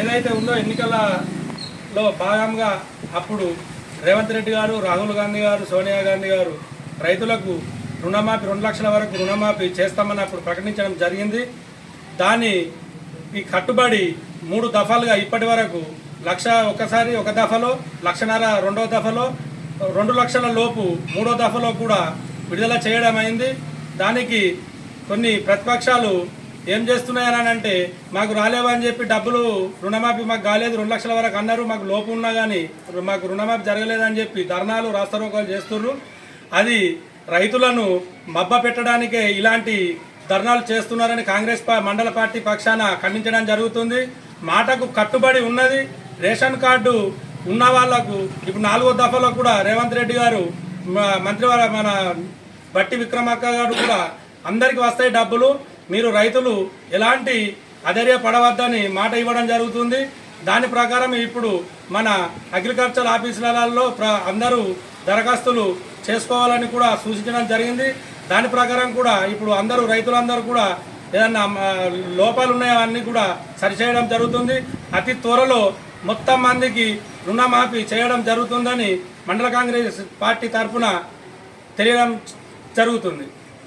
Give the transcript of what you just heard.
ఏదైతే ఉందో ఎన్నికలలో భాగంగా అప్పుడు రేవంత్ రెడ్డి గారు రాహుల్ గాంధీ గారు సోనియా గాంధీ గారు రైతులకు రుణమాఫీ రెండు లక్షల వరకు రుణమాఫీ చేస్తామని అప్పుడు ప్రకటించడం జరిగింది. దాని ఈ కట్టుబడి మూడు దఫాలుగా ఇప్పటి వరకు లక్ష ఒకసారి ఒక దఫలో లక్షన్నర రెండో దఫలో రెండు లక్షల లోపు మూడో దఫలో కూడా విడుదల చేయడం అయింది. దానికి కొన్ని ప్రతిపక్షాలు ఏం చేస్తున్నాయని అంటే మాకు రాలేవని చెప్పి డబ్బులు రుణమాఫీ మాకు కాలేదు రెండు లక్షల వరకు అన్నారు మాకు లోపు ఉన్నా కానీ మాకు రుణమాఫీ జరగలేదని చెప్పి ధర్నాలు రాస్తారోకాలు చేస్తున్నారు అది రైతులను మబ్బ పెట్టడానికే ఇలాంటి ధర్నాలు చేస్తున్నారని కాంగ్రెస్ మండల పార్టీ పక్షాన ఖండించడం జరుగుతుంది. మాటకు కట్టుబడి ఉన్నది. రేషన్ కార్డు ఉన్న వాళ్ళకు ఇప్పుడు నాలుగో దఫలో కూడా రేవంత్ రెడ్డి గారు మంత్రివారు మన బట్టి విక్రమార్క గారు కూడా అందరికి వస్తాయి డబ్బులు. మీరు రైతులు ఎలాంటి అధైర్య పడవద్దని మాట ఇవ్వడం జరుగుతుంది. దాని ప్రకారం ఇప్పుడు మన అగ్రికల్చర్ ఆఫీసులలో ప్ర అందరూ దరఖాస్తులు చేసుకోవాలని కూడా సూచించడం జరిగింది. దాని ప్రకారం కూడా ఇప్పుడు అందరూ రైతులందరూ కూడా ఏదన్నా లోపాలు ఉన్నాయో కూడా సరిచేయడం జరుగుతుంది. అతి త్వరలో మొత్తం మందికి రుణమాఫీ చేయడం జరుగుతుందని మండల కాంగ్రెస్ పార్టీ తరఫున తెలియడం జరుగుతుంది.